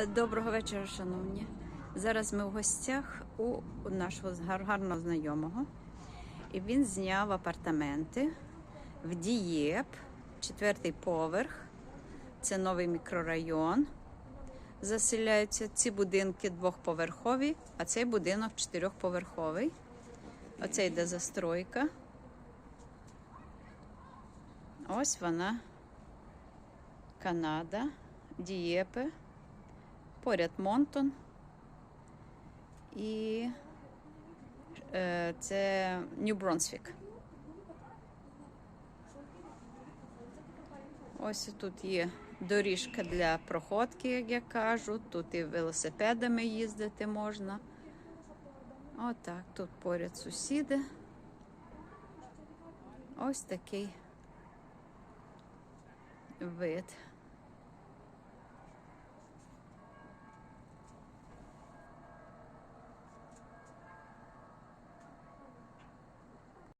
Е, Доброго вечора, шановні. Зараз ми в гостях у нашого гарного знайомого. І він зняв апартаменти в Дієп, четвертий поверх. Це новий мікрорайон. Заселяються ці будинки двохповерхові, а цей будинок чотирьохповерховий. Оце йде застройка. Ось вона. Канада, Дієпе, поряд Монтон. І е, це Нью-Бронсвік. Ось тут є доріжка для проходки, як я кажу. Тут і велосипедами їздити можна. Отак, тут поряд сусіди. Ось такий вид.